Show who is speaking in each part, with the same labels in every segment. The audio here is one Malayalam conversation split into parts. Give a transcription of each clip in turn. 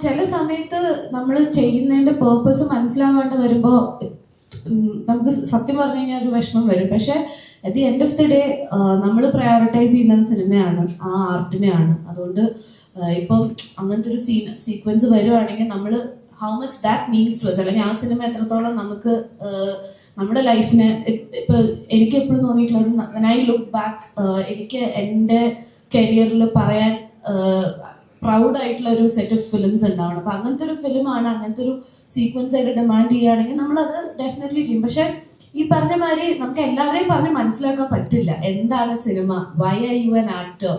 Speaker 1: ചില സമയത്ത് നമ്മൾ ചെയ്യുന്നതിന്റെ പേർപ്പസ് മനസ്സിലാവാണ്ട് വരുമ്പോ നമുക്ക് സത്യം പറഞ്ഞു കഴിഞ്ഞാൽ ഒരു വിഷമം വരും. പക്ഷെ at the end of the day നമ്മൾ പ്രയോറിറ്റൈസ് ചെയ്യുന്ന സിനിമയാണ് ആ ആർട്ടിനെയാണ് അതുകൊണ്ട് ഇപ്പം അങ്ങനത്തെ ഒരു സീൻ സീക്വൻസ് വരുവാണെങ്കിൽ നമ്മൾ how much that means to us അല്ലെങ്കിൽ ആ സിനിമ എത്രത്തോളം നമുക്ക് നമ്മുടെ ലൈഫിനെ ഇപ്പൊ എനിക്ക് എപ്പോഴും തോന്നിയിട്ടുള്ളത് ഐ ലുക്ക് ബാക്ക് എനിക്ക് എന്റെ കരിയറിൽ പറയാൻ പ്രൗഡ് ആയിട്ടുള്ള ഒരു സെറ്റ് ഓഫ് ഫിലിംസ് ഉണ്ടാവണം. അപ്പൊ അങ്ങനത്തെ ഒരു ഫിലിമാണ് അങ്ങനത്തെ ഒരു സീക്വൻസ് ആയിട്ട് ഡിമാൻഡ് ചെയ്യുകയാണെങ്കിൽ അത് ഡെഫിനറ്റ്ലി ചെയ്യും. പക്ഷെ ഈ പറഞ്ഞ മാതിരി നമുക്ക് എല്ലാവരെയും പറഞ്ഞ് മനസ്സിലാക്കാൻ പറ്റില്ല. എന്താണ് cinema why are you an actor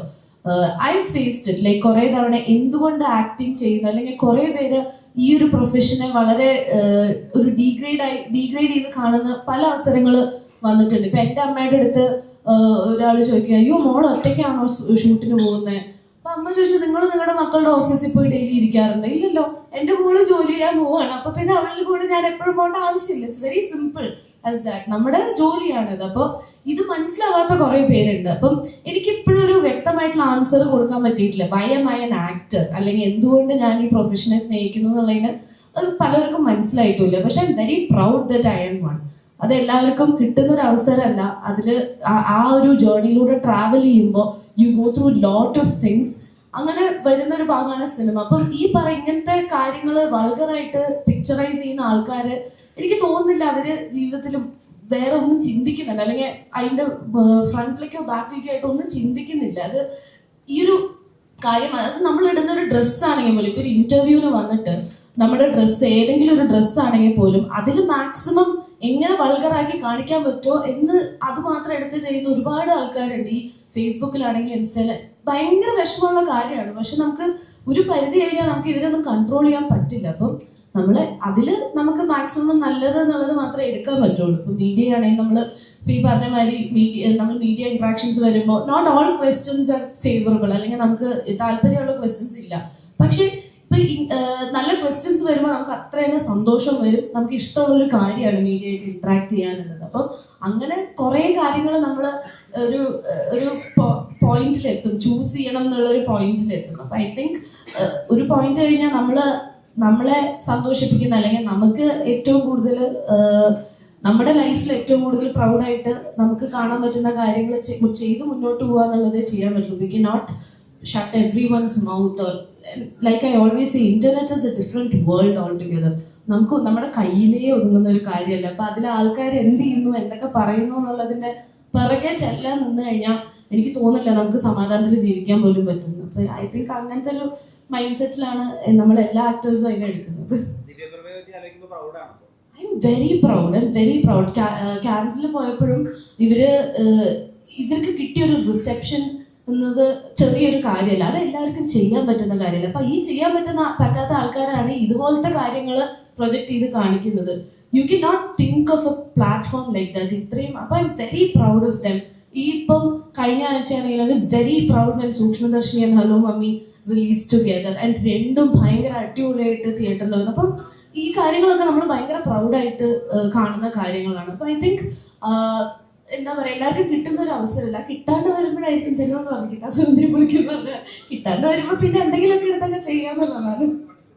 Speaker 1: I faced it like കുറെ തവണ എന്തുകൊണ്ട് ആക്ടിങ് ചെയ്യുന്നു? അല്ലെങ്കിൽ കുറെ പേര് ഈ ഒരു പ്രൊഫഷനെ വളരെ ഒരു ഡീഗ്രേഡ് ആയി ഡീഗ്രേഡ് ചെയ്ത് കാണുന്ന പല അവസരങ്ങൾ വന്നിട്ടുണ്ട്. ഇപ്പൊ എന്റെ അമ്മയുടെ അടുത്ത് ഒരാൾ ചോദിക്കുക അയ്യോ മോൾ ഒറ്റയ്ക്കാണോ ഷൂട്ടിന് പോകുന്നത് അമ്മ ചോദിച്ചു നിങ്ങൾ നിങ്ങളുടെ മക്കളുടെ ഓഫീസിൽ പോയി ഡെയിലി ഇരിക്കാറുണ്ട്? ഇല്ലല്ലോ എന്റെ കൂടെ ജോലി ചെയ്യാൻ പോവാണ്. അപ്പൊ പിന്നെ അവരുടെ കൂടെ ഞാൻ എപ്പോഴും പോകേണ്ട ആവശ്യമില്ല. It's very simple as that നമ്മുടെ ജോലിയാണിത്. അപ്പൊ ഇത് മനസ്സിലാവാത്ത കുറെ പേരുണ്ട്. അപ്പം എനിക്ക് ഇപ്പോഴും ഒരു വ്യക്തമായിട്ടുള്ള ആൻസർ കൊടുക്കാൻ പറ്റിയിട്ടില്ല. Why am I an actor അല്ലെങ്കിൽ എന്തുകൊണ്ട് ഞാൻ ഈ പ്രൊഫഷനെ സ്നേഹിക്കുന്നു എന്നുള്ളതിന് അത് പലർക്കും മനസ്സിലായിട്ടില്ല. പക്ഷെ I'm very proud that I'm one അത് എല്ലാവർക്കും കിട്ടുന്ന ഒരു അവസരമല്ല. അതിൽ ആ- ആ ഒരു ജേർണിയിലൂടെ ട്രാവൽ ചെയ്യുമ്പോൾ you go through lot of things അങ്ങനെ വരുന്ന ഒരു ഭാഗമാണ് സിനിമ. അപ്പം ഈ പറ ഇങ്ങനത്തെ കാര്യങ്ങൾ വൾഗറായിട്ട് പിക്ചറൈസ് ചെയ്യുന്ന ആൾക്കാര് എനിക്ക് തോന്നുന്നില്ല അവർ ജീവിതത്തിൽ വേറെ ഒന്നും ചിന്തിക്കുന്നുണ്ട് അല്ലെങ്കിൽ അതിന്റെ ഫ്രണ്ടിലേക്കോ ബാക്കിലേക്കോ ആയിട്ട് ഒന്നും ചിന്തിക്കുന്നില്ല. അത് ഈ ഒരു കാര്യം അത് നമ്മൾ ഇടുന്ന ഒരു ഡ്രസ്സാണെങ്കിൽ പോലും ഇപ്പൊ ഒരു ഇന്റർവ്യൂവിന് വന്നിട്ട് നമ്മുടെ ഡ്രസ്സ് ഏതെങ്കിലും ഒരു ഡ്രസ്സ് ആണെങ്കിൽ പോലും അതിൽ മാക്സിമം എങ്ങനെ വൾഗറാക്കി കാണിക്കാൻ പറ്റുമോ എന്ന് അത് മാത്രം എടുത്ത് ചെയ്യുന്ന ഒരുപാട് ആൾക്കാരുണ്ട് ഈ ഫേസ്ബുക്കിലാണെങ്കിലും ഇൻസ്റ്റയിൽ ഭയങ്കര വിഷമമുള്ള കാര്യമാണ്. പക്ഷെ നമുക്ക് ഒരു പരിധി കഴിഞ്ഞാൽ നമുക്ക് ഇതിനൊന്നും കൺട്രോൾ ചെയ്യാൻ പറ്റില്ല. അപ്പം നമ്മൾ അതിൽ നമുക്ക് മാക്സിമം നല്ലത് എന്നുള്ളത് മാത്രമേ എടുക്കാൻ പറ്റുള്ളൂ. ഇപ്പൊ മീഡിയ ആണെങ്കിൽ നമ്മൾ ഈ പറഞ്ഞ മാതിരി മീഡിയ നമ്മൾ മീഡിയ ഇൻട്രാക്ഷൻസ് വരുമ്പോൾ not all questions are favourable അല്ലെങ്കിൽ നമുക്ക് താല്പര്യമുള്ള ക്വസ്റ്റ്യൻസ് ഇല്ല. പക്ഷെ ഇപ്പൊ നല്ല ക്വസ്റ്റ്യൻസ് വരുമ്പോൾ നമുക്ക് അത്ര തന്നെ സന്തോഷം വരും. നമുക്ക് ഇഷ്ടമുള്ള ഒരു കാര്യമാണ് മീഡിയയായിട്ട് ഇന്ററാക്ട് ചെയ്യാനുള്ളത്. അപ്പൊ അങ്ങനെ കുറെ കാര്യങ്ങൾ നമ്മൾ ഒരു ഒരു പോയിന്റിലെത്തും ചൂസ് ചെയ്യണം എന്നുള്ള ഒരു പോയിന്റിലെത്തും അപ്പൊ ഐ തിങ്ക് ഒരു പോയിന്റ് കഴിഞ്ഞാൽ നമ്മൾ നമ്മളെ സന്തോഷിപ്പിക്കുന്ന അല്ലെങ്കിൽ നമുക്ക് ഏറ്റവും കൂടുതൽ നമ്മുടെ ലൈഫിൽ ഏറ്റവും കൂടുതൽ പ്രൗഡായിട്ട് നമുക്ക് കാണാൻ പറ്റുന്ന കാര്യങ്ങൾ ചെയ്ത് മുന്നോട്ട് പോകുക ചെയ്യാൻ പറ്റുള്ളൂ. We can not shut everyone's mouth or like I always say, internet is a different world altogether. നമുക്ക് നമ്മുടെ കയ്യിലേ ഒതുങ്ങുന്ന ഒരു കാര്യമല്ല. അപ്പൊ അതിലെ ആൾക്കാർ എന്ത് ചെയ്യുന്നു എന്തൊക്കെ പറയുന്നു എന്നുള്ളതിന്റെ പിറകെ ചെല്ലാൻ നിന്ന് കഴിഞ്ഞാൽ എനിക്ക് തോന്നില്ല നമുക്ക് സമാധാനത്തിൽ ജീവിക്കാൻ പോലും പറ്റുന്നു. അപ്പൊ ഐ തിങ്ക് അങ്ങനത്തെ ഒരു മൈൻഡ് സെറ്റിലാണ് നമ്മൾ എല്ലാ ആക്ടേഴ്സും അതിനെ എടുക്കുന്നത്. I'm very proud I'm very proud cancel പോയപ്പോഴും ഇവർ ഇവർക്ക് കിട്ടിയ ഒരു റിസെപ്ഷൻ എന്നത് ചെറിയൊരു കാര്യമല്ല. അത് എല്ലാവർക്കും ചെയ്യാൻ പറ്റുന്ന കാര്യമല്ല. അപ്പൊ ഈ ചെയ്യാൻ പറ്റുന്ന പറ്റാത്ത ആൾക്കാരാണ് ഇതുപോലത്തെ കാര്യങ്ങൾ പ്രൊജക്ട് ചെയ്ത് കാണിക്കുന്നത്. You can not think of a platform like that ഇത്രയും അപ്പൊ I'm very proud of them ഈ ഇപ്പം കഴിഞ്ഞ ആഴ്ചയാണെങ്കിൽ I was very proud when Sookshmadarshini and Hello Mummy release together and രണ്ടും ഭയങ്കര അടിപൊളിയായിട്ട് തിയേറ്ററിൽ വന്നു. അപ്പം ഈ കാര്യങ്ങളൊക്കെ നമ്മൾ ഭയങ്കര പ്രൗഡായിട്ട് കാണുന്ന കാര്യങ്ങളാണ്. അപ്പൊ ഐ തിങ്ക് എന്താ പറയാ എല്ലാവർക്കും കിട്ടുന്ന ഒരു അവസരമല്ല. കിട്ടാണ്ട് വരുമ്പോഴായിരിക്കും ചിലവർ പറഞ്ഞു കിട്ടാൻ എന്തിനു വിളിക്കുന്നത്. കിട്ടാണ്ട് വരുമ്പോ പിന്നെ എന്തെങ്കിലുമൊക്കെ എടുത്തൊക്കെ ചെയ്യാന്നുള്ളതാണ്.